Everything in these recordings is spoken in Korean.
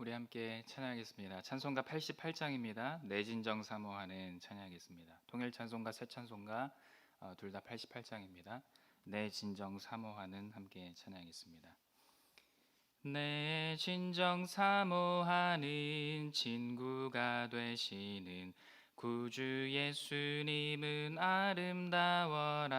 우리 함께 찬양하겠습니다. 찬송가 88장입니다. 내진정 사모하는 찬양하겠습니다. 통일 찬송가 새 찬송가 어, 둘다 88장입니다. 내 진정 사모하는 함께 찬양하겠습니다. 내 진정 사모하는 친구가 되시는 구주 예수님은 아름다워라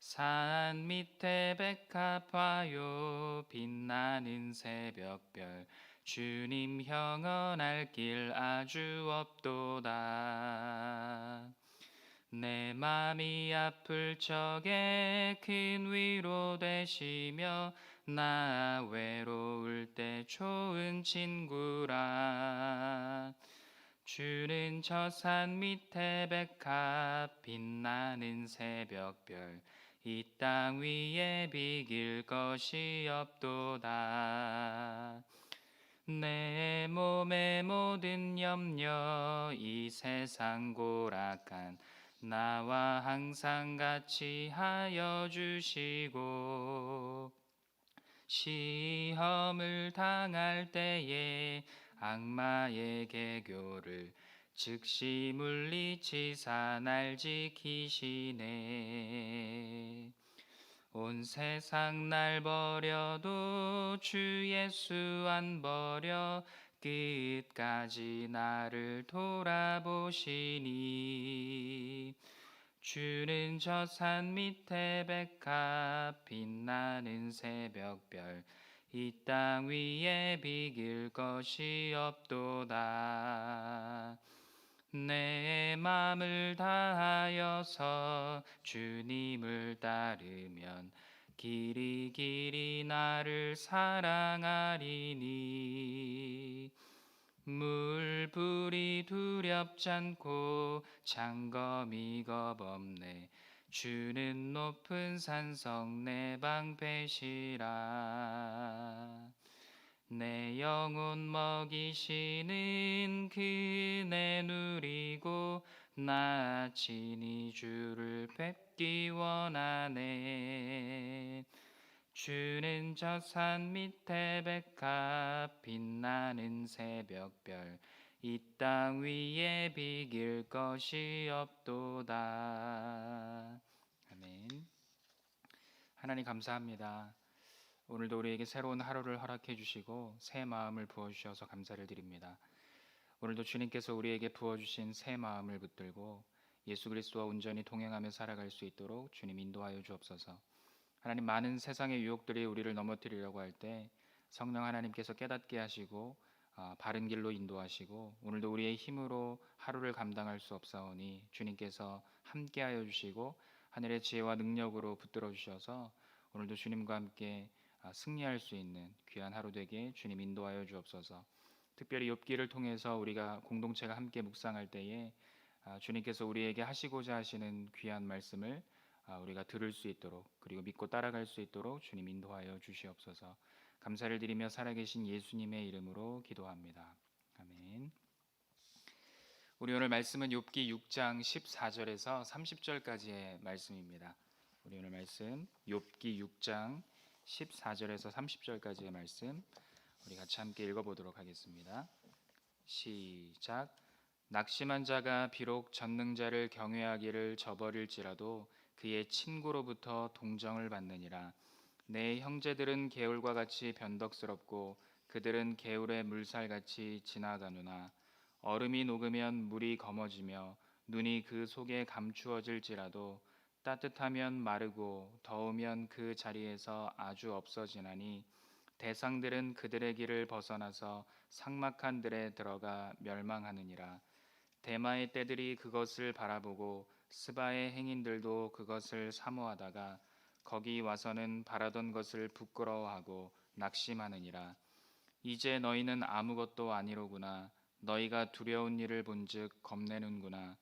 산 밑에 백합화요 빛나는 새벽별. 주님 형언할 길 아주 없도다. 내 맘이 아플 적에 큰 위로 되시며 나 외로울 때 좋은 친구라. 주는 저 산 밑에 백합 빛나는 새벽별 이 땅 위에 비길 것이 없도다. 내 몸의 모든 염려 이 세상 고락한 나와 항상 같이 하여 주시고 시험을 당할 때에 악마의 개교를 즉시 물리치사 날 지키시네. 온 세상 날 버려도 주 예수 안 버려 끝까지 나를 돌아보시니. 주는 저 산 밑에 백합 빛나는 새벽별 이 땅 위에 비길 것이 없도다 내 맘을 다하여서 주님을 따르면 길이 길이 나를 사랑하리니. 물불이 두렵잖고 장검이 겁없네. 주는 높은 산성 내 방패시라 내 영혼 먹이시는 그네 누리고 나 친히 주를 뵙기 원하네. 주는 저 산 밑에 백합 빛나는 새벽별 이 땅 위에 비길 것이 없도다. 아멘. 하나님 감사합니다 오늘도 우리에게 새로운 하루를 허락해 주시고 새 마음을 부어 주셔서 감사를 드립니다. 오늘도 주님께서 우리에게 부어 주신 새 마음을 붙들고 예수 그리스도와 온전히 동행하며 살아갈 수 있도록 주님 인도하여 주옵소서. 하나님 많은 세상의 유혹들이 우리를 넘어뜨리려고 할 때 성령 하나님께서 깨닫게 하시고 아, 바른 길로 인도하시고 오늘도 우리의 힘으로 하루를 감당할 수 없사오니 주님께서 함께하여 주시고 하늘의 지혜와 능력으로 붙들어 주셔서 오늘도 주님과 함께 아, 승리할 수 있는 귀한 하루 되게 주님 인도하여 주옵소서. 특별히 욥기를 통해서 우리가 공동체가 함께 묵상할 때에 아, 주님께서 우리에게 하시고자 하시는 귀한 말씀을 아, 우리가 들을 수 있도록 그리고 믿고 따라갈 수 있도록 주님 인도하여 주시옵소서. 감사를 드리며 살아계신 예수님의 이름으로 기도합니다. 아멘. 우리 오늘 말씀은 욥기 6장 14절에서 30절까지의 말씀입니다. 우리 오늘 말씀 욥기 6장 14절에서 30절까지의 말씀 우리 같이 함께 읽어보도록 하겠습니다. 시작. 낙심한 자가 비록 전능자를 경외하기를 저버릴지라도 그의 친구로부터 동정을 받느니라. 내 형제들은 개울과 같이 변덕스럽고 그들은 개울의 물살같이 지나가누나 얼음이 녹으면 물이 검어지며 눈이 그 속에 감추어질지라도 따뜻하면 마르고 더우면 그 자리에서 아주 없어지나니 대상들은 그들의 길을 벗어나서 삭막한 들에 들어가 멸망하느니라. 대마의 떼들이 그것을 바라보고 스바의 행인들도 그것을 사모하다가 거기 와서는 바라던 것을 부끄러워하고 낙심하느니라. 이제 너희는 아무것도 아니로구나. 너희가 두려운 일을 본즉 겁내는구나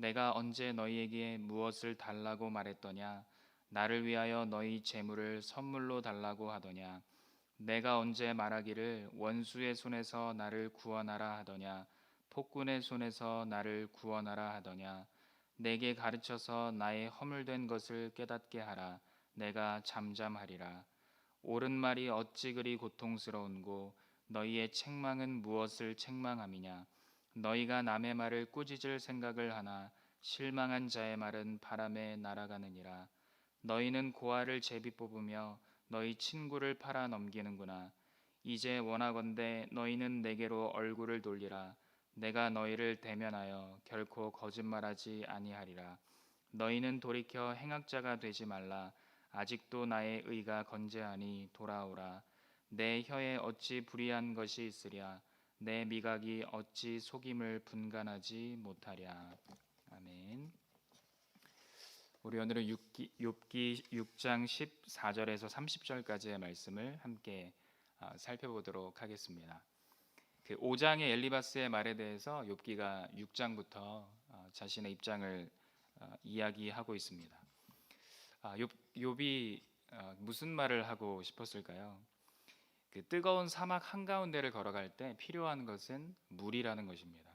내가 언제 너희에게 무엇을 달라고 말했더냐? 나를 위하여 너희 재물을 선물로 달라고 하더냐? 내가 언제 말하기를 원수의 손에서 나를 구원하라 하더냐? 폭군의 손에서 나를 구원하라 하더냐? 내게 가르쳐서 나의 허물된 것을 깨닫게 하라. 내가 잠잠하리라. 옳은 말이 어찌 그리 고통스러운고 너희의 책망은 무엇을 책망함이냐 너희가 남의 말을 꾸짖을 생각을 하나 실망한 자의 말은 바람에 날아가느니라. 너희는 고아를 제비 뽑으며 너희 친구를 팔아 넘기는구나. 이제 원하건대 너희는 내게로 얼굴을 돌리라. 내가 너희를 대면하여 결코 거짓말하지 아니하리라. 너희는 돌이켜 행악자가 되지 말라. 아직도 나의 의가 건재하니 돌아오라. 내 혀에 어찌 불의한 것이 있으랴 내 미각이 어찌 속임을 분간하지 못하랴 아멘. 우리 오늘은 욥기, 욥기 6장 14절에서 30절까지의 말씀을 함께 아, 살펴보도록 하겠습니다. 그 5장의 엘리바스의 말에 대해서 욥기가 6장부터 어, 자신의 입장을 어, 이야기하고 있습니다. 아, 욥, 욥이 어, 무슨 말을 하고 싶었을까요? 그 뜨거운 사막 한가운데를 걸어갈 때 필요한 것은 물이라는 것입니다.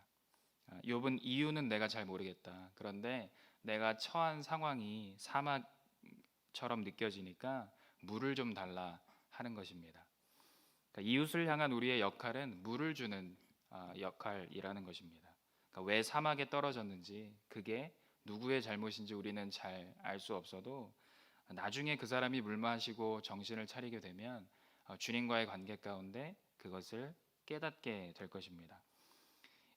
아, 욥은 이유는 내가 잘 모르겠다. 그런데 내가 처한 상황이 사막처럼 느껴지니까 물을 좀 달라 하는 것입니다. 그러니까 이웃을 향한 우리의 역할은 물을 주는 아, 역할이라는 것입니다. 그러니까 왜 사막에 떨어졌는지 그게 누구의 잘못인지 우리는 잘 알 수 없어도 나중에 그 사람이 물 마시고 정신을 차리게 되면 어, 주님과의 관계 가운데 그것을 깨닫게 될 것입니다.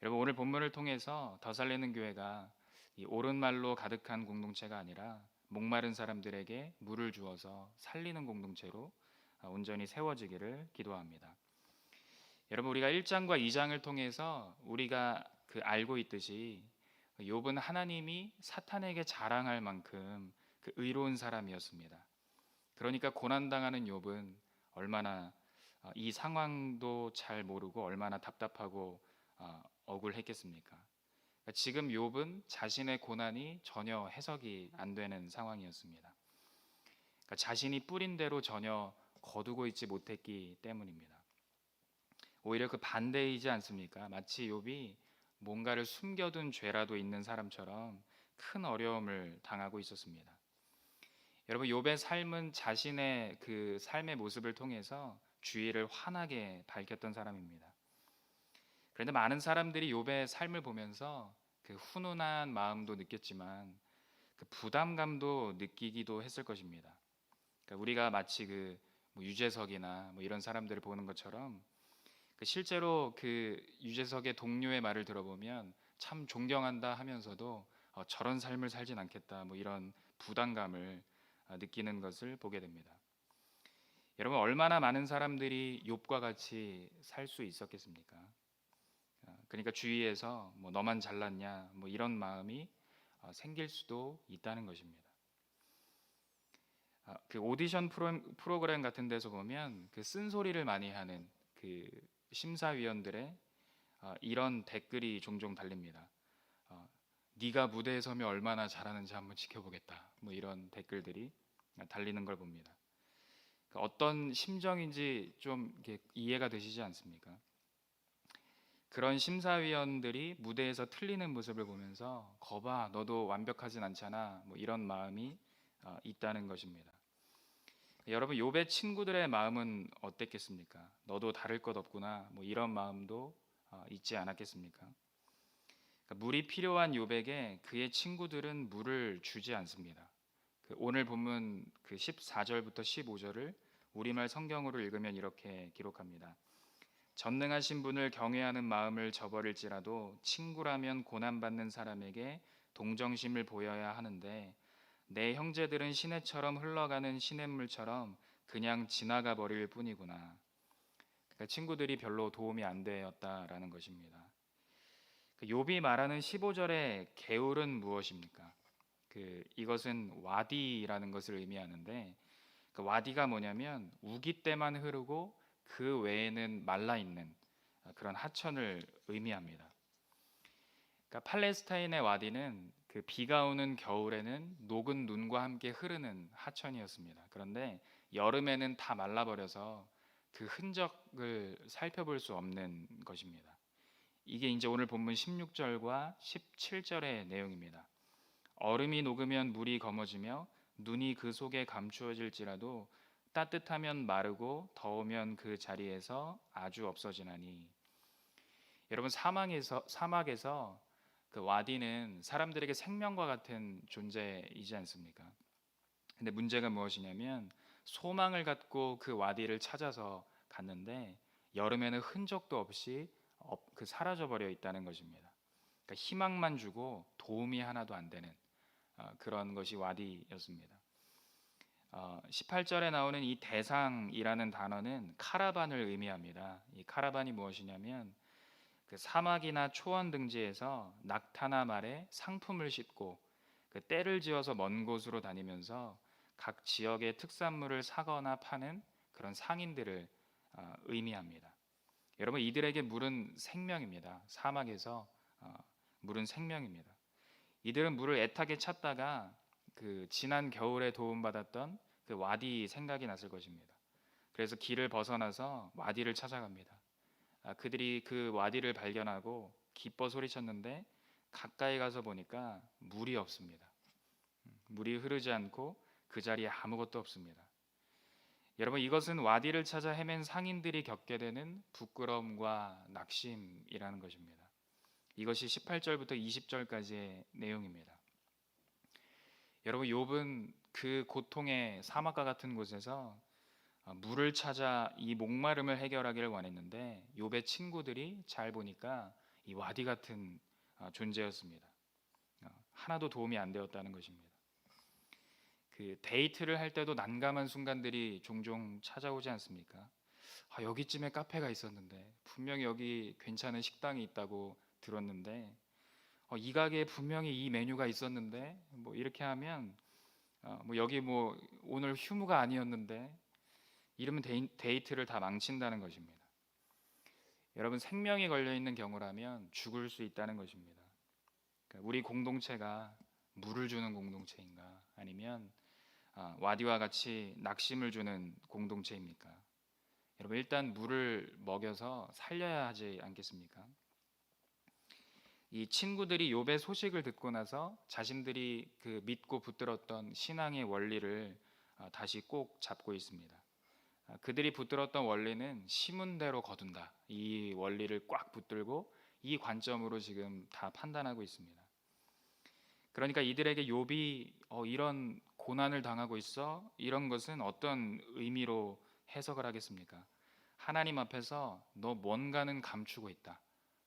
여러분 오늘 본문을 통해서 더 살리는 교회가 이 옳은 말로 가득한 공동체가 아니라 목마른 사람들에게 물을 주어서 살리는 공동체로 어, 온전히 세워지기를 기도합니다. 여러분 우리가 1장과 2장을 통해서 우리가 그 알고 있듯이 욥은 하나님이 사탄에게 자랑할 만큼 그 의로운 사람이었습니다. 그러니까 고난 당하는 욥은 얼마나 어, 이 상황도 잘 모르고 얼마나 답답하고 어, 억울했겠습니까? 그러니까 지금 욥은 자신의 고난이 전혀 해석이 안 되는 상황이었습니다. 그러니까 자신이 뿌린 대로 전혀 거두고 있지 못했기 때문입니다. 오히려 그 반대이지 않습니까? 마치 욥이 뭔가를 숨겨둔 죄라도 있는 사람처럼 큰 어려움을 당하고 있었습니다. 여러분 욥의 삶은 자신의 그 삶의 모습을 통해서 주의를 환하게 밝혔던 사람입니다. 그런데 많은 사람들이 욥의 삶을 보면서 그 훈훈한 마음도 느꼈지만 그 부담감도 느끼기도 했을 것입니다. 그러니까 우리가 마치 그 뭐 유재석이나 뭐 이런 사람들을 보는 것처럼 그 실제로 그 유재석의 동료의 말을 들어보면 참 존경한다 하면서도 어, 저런 삶을 살진 않겠다 뭐 이런 부담감을 어, 느끼는 것을 보게 됩니다. 여러분 얼마나 많은 사람들이 욥과 같이 살 수 있었겠습니까? 어, 그러니까 주위에서 뭐 너만 잘났냐 뭐 이런 마음이 어, 생길 수도 있다는 것입니다. 아, 그 오디션 프로그램 같은 데서 보면 그 쓴소리를 많이 하는 그 심사위원들의 이런 댓글이 종종 달립니다. 네가 무대에 서면 얼마나 잘하는지 한번 지켜보겠다. 뭐 이런 댓글들이 달리는 걸 봅니다. 그러니까 어떤 심정인지 좀 이해가 되시지 않습니까? 그런 심사위원들이 무대에서 틀리는 모습을 보면서 거봐 너도 완벽하진 않잖아 뭐 이런 마음이 어, 있다는 것입니다. 여러분 욥의 친구들의 마음은 어땠겠습니까? 너도 다를 것 없구나 뭐 이런 마음도 어, 있지 않았겠습니까? 그러니까 물이 필요한 욥에게 그의 친구들은 물을 주지 않습니다. 그 오늘 본문 그 14절부터 15절을 우리말 성경으로 읽으면 이렇게 기록합니다. 전능하신 분을 경외하는 마음을 저버릴지라도 친구라면 고난 받는 사람에게 동정심을 보여야 하는데 내 형제들은 시내처럼 흘러가는 시냇물처럼 그냥 지나가 버릴 뿐이구나. 그러니까 친구들이 별로 도움이 안 되었다라는 것입니다. 그 욥이 말하는 15절의 개울은 무엇입니까? 그 이것은 와디라는 것을 의미하는데 그 와디가 뭐냐면 우기 때만 흐르고 그 외에는 말라 있는 그런 하천을 의미합니다. 그러니까 팔레스타인의 와디는 그 비가 오는 겨울에는 녹은 눈과 함께 흐르는 하천이었습니다. 그런데 여름에는 다 말라버려서 그 흔적을 살펴볼 수 없는 것입니다. 이게 이제 오늘 본문 16절과 17절의 내용입니다. 얼음이 녹으면 물이 검어지며 눈이 그 속에 감추어질지라도 따뜻하면 마르고 더우면 그 자리에서 아주 없어지나니 여러분 사막에서 사막에서 그 와디는 사람들에게 생명과 같은 존재이지 않습니까? 근데 문제가 무엇이냐면 소망을 갖고 그 와디를 찾아서 갔는데 여름에는 흔적도 없이 업- 그 사라져 버려 있다는 것입니다. 그러니까 희망만 주고 도움이 하나도 안 되는 어, 그런 것이 와디였습니다. 어, 18절에 나오는 이 대상이라는 단어는 카라반을 의미합니다. 이 카라반이 무엇이냐면 그 사막이나 초원 등지에서 낙타나 말에 상품을 싣고 그 때를 지어서 먼 곳으로 다니면서 각 지역의 특산물을 사거나 파는 그런 상인들을 어, 의미합니다. 여러분 이들에게 물은 생명입니다. 사막에서 어, 물은 생명입니다. 이들은 물을 애타게 찾다가 그 지난 겨울에 도움받았던 그 와디 생각이 났을 것입니다. 그래서 길을 벗어나서 와디를 찾아갑니다. 아, 그들이 그 와디를 발견하고 기뻐 소리쳤는데 가까이 가서 보니까 물이 없습니다. 음, 물이 흐르지 않고 그 자리에 아무것도 없습니다. 여러분 이것은 와디를 찾아 헤맨 상인들이 겪게 되는 부끄러움과 낙심이라는 것입니다. 이것이 18절부터 20절까지의 내용입니다. 여러분 욥은 그 고통의 사막과 같은 곳에서 어, 물을 찾아 이 목마름을 해결하기를 원했는데 욥의 친구들이 잘 보니까 이 와디 같은 어, 존재였습니다. 어, 하나도 도움이 안 되었다는 것입니다. 그 데이트를 할 때도 난감한 순간들이 종종 찾아오지 않습니까? 아, 여기쯤에 카페가 있었는데 분명히 여기 괜찮은 식당이 있다고 들었는데 어, 이 가게에 분명히 이 메뉴가 있었는데 뭐 이렇게 하면 어, 뭐 여기 뭐 오늘 휴무가 아니었는데 이러면 데이, 데이트를 다 망친다는 것입니다. 여러분 생명이 걸려 있는 경우라면 죽을 수 있다는 것입니다. 그러니까 우리 공동체가 물을 주는 공동체인가 아니면 아, 와디와 같이 낙심을 주는 공동체입니까? 여러분 일단 물을 먹여서 살려야 하지 않겠습니까? 이 친구들이 욥의 소식을 듣고 나서 자신들이 그 믿고 붙들었던 신앙의 원리를 아, 다시 꼭 잡고 있습니다. 아, 그들이 붙들었던 원리는 심은 대로 거둔다. 이 원리를 꽉 붙들고 이 관점으로 지금 다 판단하고 있습니다. 그러니까 이들에게 욥이 어, 이런 고난을 당하고 있어 이런 것은 어떤 의미로 해석을 하겠습니까? 하나님 앞에서 너 뭔가는 감추고 있다.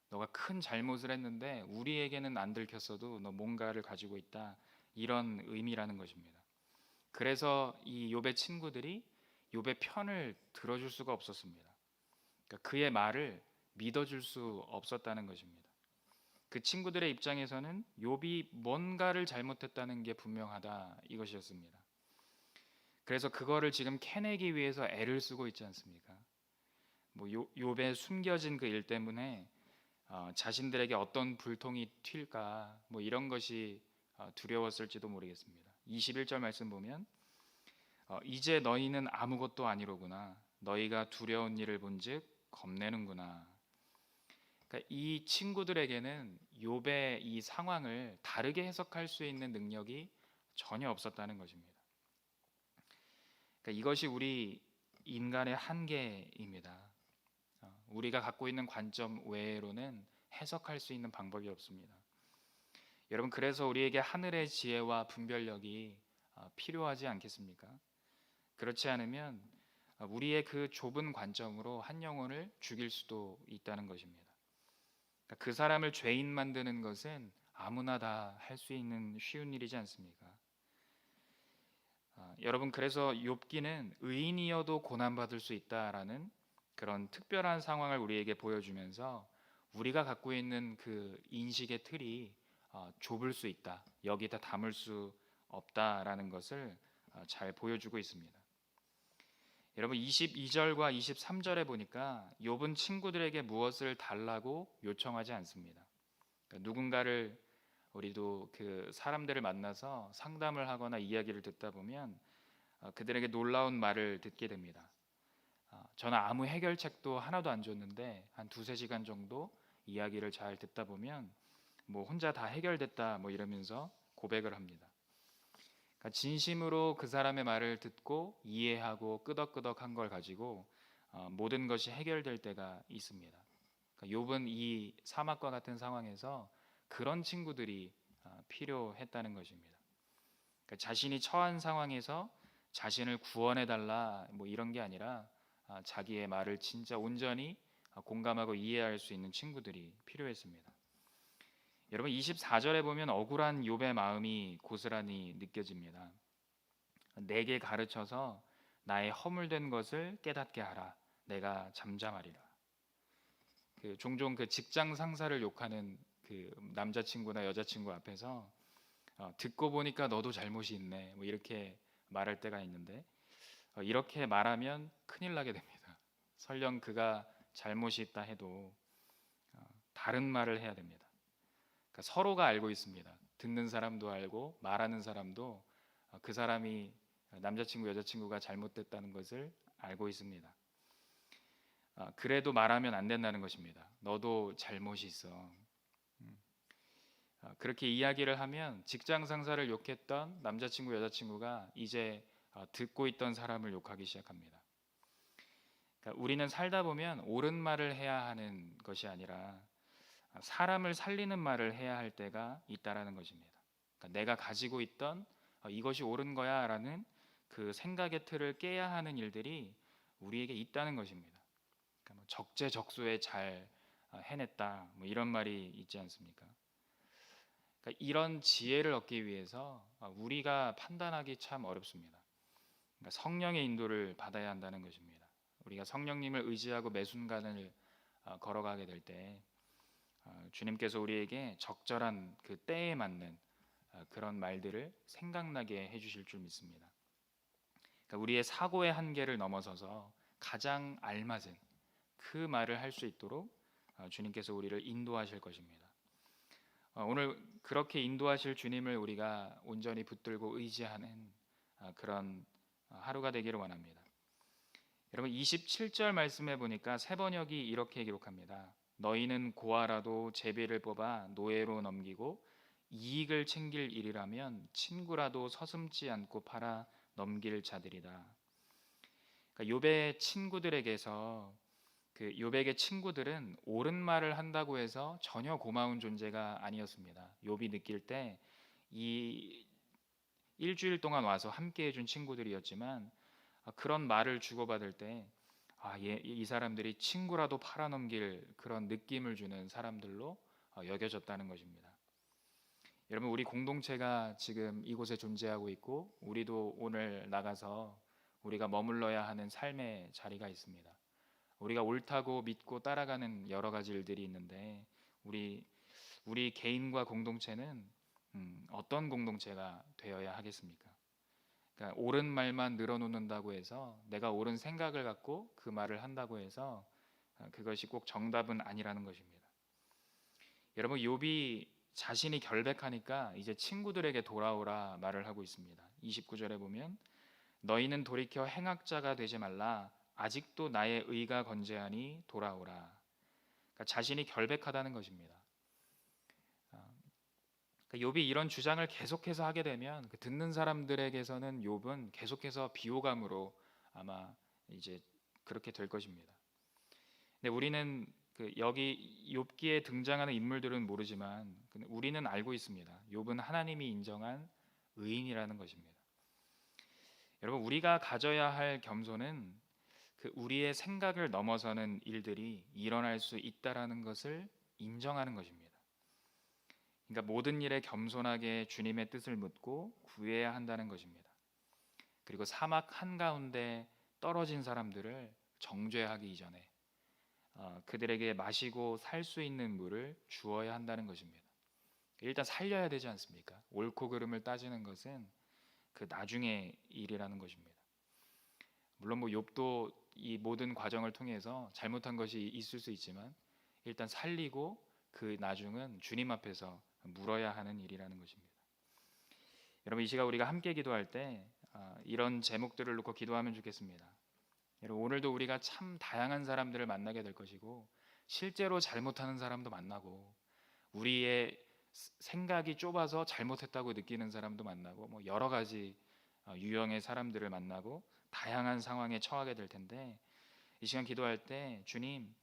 너가 큰 잘못을 했는데 우리에게는 안 들켰어도 너 뭔가를 가지고 있다. 이런 의미라는 것입니다. 그래서 이 욥의 친구들이 욥의 편을 들어줄 수가 없었습니다. 그러니까 그의 말을 믿어줄 수 없었다는 것입니다. 그 친구들의 입장에서는 욥이 뭔가를 잘못했다는 게 분명하다 이것이었습니다. 그래서 그거를 지금 캐내기 위해서 애를 쓰고 있지 않습니까? 뭐 요- 욥의 숨겨진 그 일 때문에 어, 자신들에게 어떤 불통이 튈까 뭐 이런 것이 어, 두려웠을지도 모르겠습니다. 21절 말씀 보면 어, 이제 너희는 아무것도 아니로구나 너희가 두려운 일을 본즉 겁내는구나. 그러니까 이 친구들에게는 욥의 이 상황을 다르게 해석할 수 있는 능력이 전혀 없었다는 것입니다. 그러니까 이것이 우리 인간의 한계입니다. 어, 우리가 갖고 있는 관점 외로는 해석할 수 있는 방법이 없습니다. 여러분 그래서 우리에게 하늘의 지혜와 분별력이 어, 필요하지 않겠습니까? 그렇지 않으면 어, 우리의 그 좁은 관점으로 한 영혼을 죽일 수도 있다는 것입니다. 그러니까 그 사람을 죄인 만드는 것은 아무나 다 할 수 있는 쉬운 일이지 않습니까? 아, 여러분 그래서 욥기는 의인이어도 고난 받을 수 있다라는 그런 특별한 상황을 우리에게 보여주면서 우리가 갖고 있는 그 인식의 틀이 어, 좁을 수 있다 여기다 담을 수 없다라는 것을 어, 잘 보여주고 있습니다. 여러분 22절과 23절에 보니까 욥은 친구들에게 무엇을 달라고 요청하지 않습니다. 그러니까 누군가를 우리도 그 사람들을 만나서 상담을 하거나 이야기를 듣다 보면 어, 그들에게 놀라운 말을 듣게 됩니다. 어, 저는 아무 해결책도 하나도 안 줬는데 한 두세 시간 정도 이야기를 잘 듣다 보면 뭐 혼자 다 해결됐다 뭐 이러면서 고백을 합니다. 그러니까 진심으로 그 사람의 말을 듣고 이해하고 끄덕끄덕한 걸 가지고 어, 모든 것이 해결될 때가 있습니다. 그러니까 욥은 이 사막과 같은 상황에서 그런 친구들이 어, 필요했다는 것입니다. 그러니까 자신이 처한 상황에서 자신을 구원해 달라 뭐 이런 게 아니라 아, 자기의 말을 진짜 온전히 아, 공감하고 이해할 수 있는 친구들이 필요했습니다. 여러분 24절에 보면 억울한 욥의 마음이 고스란히 느껴집니다. 내게 가르쳐서 나의 허물된 것을 깨닫게 하라. 내가 잠잠하리라. 그 종종 그 직장 상사를 욕하는 그 남자친구나 여자친구 앞에서 어, 듣고 보니까 너도 잘못이 있네. 뭐 이렇게 말할 때가 있는데 어, 이렇게 말하면 큰일 나게 됩니다. 설령 그가 잘못이 있다 해도 어, 다른 말을 해야 됩니다. 그러니까 서로가 알고 있습니다. 듣는 사람도 알고 말하는 사람도 어, 그 사람이 남자친구 여자친구가 잘못됐다는 것을 알고 있습니다. 어, 그래도 말하면 안 된다는 것입니다. 너도 잘못이 있어. 음. 어, 그렇게 이야기를 하면 직장 상사를 욕했던 남자친구 여자친구가 이제 어, 듣고 있던 사람을 욕하기 시작합니다. 그러니까 우리는 살다 보면 옳은 말을 해야 하는 것이 아니라 사람을 살리는 말을 해야 할 때가 있다라는 것입니다. 그러니까 내가 가지고 있던 어, 이것이 옳은 거야라는 그 생각의 틀을 깨야 하는 일들이 우리에게 있다는 것입니다. 그러니까 뭐 적재적소에 잘 어, 해냈다 뭐 이런 말이 있지 않습니까? 그러니까 이런 지혜를 얻기 위해서 어, 우리가 판단하기 참 어렵습니다. 그러니까 성령의 인도를 받아야 한다는 것입니다. 우리가 성령님을 의지하고 매 순간을 걸어가게 될때 어, 주님께서 우리에게 적절한 그 때에 맞는 어, 그런 말들을 생각나게 해주실 줄 믿습니다. 그러니까 우리의 사고의 한계를 넘어서서 가장 알맞은 그 말을 할 수 있도록 어, 주님께서 우리를 인도하실 것입니다. 오늘 그렇게 인도하실 주님을 우리가 온전히 붙들고 의지하는 그런 하루가 되기를 원합니다. 여러분 27절 말씀해 보니까 세 번역이 이렇게 기록합니다. 너희는 고아라도 제비를 뽑아 노예로 넘기고 이익을 챙길 일이라면 친구라도 서슴지 않고 팔아 넘길 자들이다. 그러니까 욥의 친구들에게서 그 욥에게 친구들은 옳은 말을 한다고 해서 전혀 고마운 존재가 아니었습니다. 욥이 느낄 때 이 일주일 동안 와서 함께 해준 친구들이었지만 그런 말을 주고받을 때 아, 예, 이 사람들이 친구라도 팔아넘길 그런 느낌을 주는 사람들로 어, 여겨졌다는 것입니다. 여러분 우리 공동체가 지금 이곳에 존재하고 있고 우리도 오늘 나가서 우리가 머물러야 하는 삶의 자리가 있습니다. 우리가 옳다고 믿고 따라가는 여러 가지 일들이 있는데 우리 우리 개인과 공동체는 음, 어떤 공동체가 되어야 하겠습니까? 그러니까 옳은 말만 늘어놓는다고 해서 내가 옳은 생각을 갖고 그 말을 한다고 해서 어, 그것이 꼭 정답은 아니라는 것입니다. 여러분 욥이 자신이 결백하니까 이제 친구들에게 돌아오라 말을 하고 있습니다. 29절에 보면 너희는 돌이켜 행악자가 되지 말라 아직도 나의 의가 건재하니 돌아오라. 그러니까 자신이 결백하다는 것입니다. 그러니까 욥이 이런 주장을 계속해서 하게 되면 그 듣는 사람들에게서는 욥은 계속해서 비호감으로 아마 이제 그렇게 될 것입니다. 근데 우리는 그 여기 욥기에 등장하는 인물들은 모르지만 우리는 알고 있습니다. 욥은 하나님이 인정한 의인이라는 것입니다. 여러분 우리가 가져야 할 겸손은 그 우리의 생각을 넘어서는 일들이 일어날 수 있다라는 것을 인정하는 것입니다. 그러니까 모든 일에 겸손하게 주님의 뜻을 묻고 구해야 한다는 것입니다. 그리고 사막 한가운데 떨어진 사람들을 정죄하기 이전에 어, 그들에게 마시고 살 수 있는 물을 주어야 한다는 것입니다. 일단 살려야 되지 않습니까? 옳고 그름을 따지는 것은 그 나중의 일이라는 것입니다. 물론 뭐 욥도 이 모든 과정을 통해서 잘못한 것이 있을 수 있지만 일단 살리고 그 나중은 주님 앞에서 물어야 하는 일이라는 것입니다. 여러분 이 시간 우리가 함께 기도할 때 아, 이런 제목들을 놓고 기도하면 좋겠습니다. 여러분 오늘도 우리가 참 다양한 사람들을 만나게 될 것이고 실제로 잘못하는 사람도 만나고 우리의 스- 생각이 좁아서 잘못했다고 느끼는 사람도 만나고 뭐 여러 가지 어, 유형의 사람들을 만나고 다양한 상황에 처하게 될 텐데 이 시간 기도할 때 주님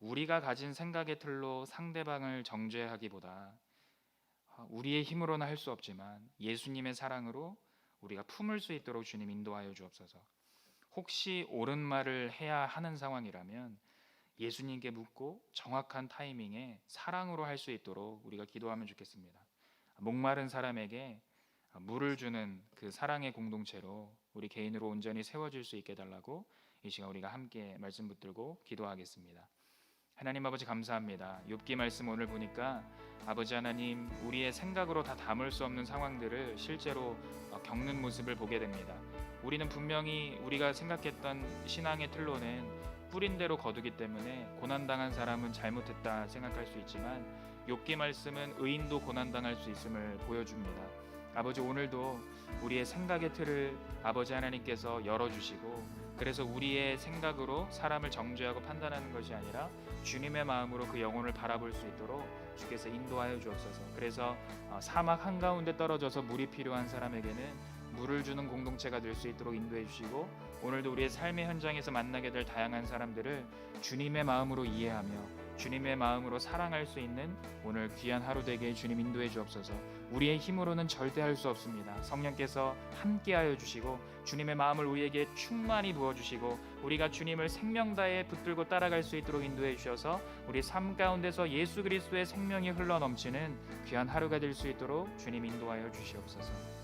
우리가 가진 생각의 틀로 상대방을 정죄하기보다 어, 우리의 힘으로는 할 수 없지만 예수님의 사랑으로 우리가 품을 수 있도록 주님 인도하여 주옵소서. 혹시 옳은 말을 해야 하는 상황이라면 예수님께 묻고 정확한 타이밍에 사랑으로 할 수 있도록 우리가 기도하면 좋겠습니다. 목마른 사람에게 물을 주는 그 사랑의 공동체로 우리 개인으로 온전히 세워질 수 있게 달라고 이 시간 우리가 함께 말씀 붙들고 기도하겠습니다. 하나님 아버지 감사합니다. 욥기 말씀 오늘 보니까 아버지 하나님 우리의 생각으로 다 담을 수 없는 상황들을 실제로 어, 겪는 모습을 보게 됩니다. 우리는 분명히 우리가 생각했던 신앙의 틀로는 뿌린 대로 거두기 때문에 고난 당한 사람은 잘못했다 생각할 수 있지만 욥기 말씀은 의인도 고난 당할 수 있음을 보여줍니다. 아버지 오늘도 우리의 생각의 틀을 아버지 하나님께서 열어 주시고 그래서 우리의 생각으로 사람을 정죄하고 판단하는 것이 아니라 주님의 마음으로 그 영혼을 바라볼 수 있도록 주께서 인도하여 주옵소서. 그래서 어, 사막 한가운데 떨어져서 물이 필요한 사람에게는 물을 주는 공동체가 될 수 있도록 인도해 주시고 오늘도 우리의 삶의 현장에서 만나게 될 다양한 사람들을 주님의 마음으로 이해하며 주님의 마음으로 사랑할 수 있는 오늘 귀한 하루 되게 주님 인도해 주옵소서. 우리의 힘으로는 절대 할 수 없습니다. 성령께서 함께하여 주시고 주님의 마음을 우리에게 충만히 부어 주시고 우리가 주님을 생명 다해 붙들고 따라갈 수 있도록 인도해 주셔서 우리 삶 가운데서 예수 그리스도의 생명이 흘러 넘치는 귀한 하루가 될 수 있도록 주님 인도하여 주시옵소서.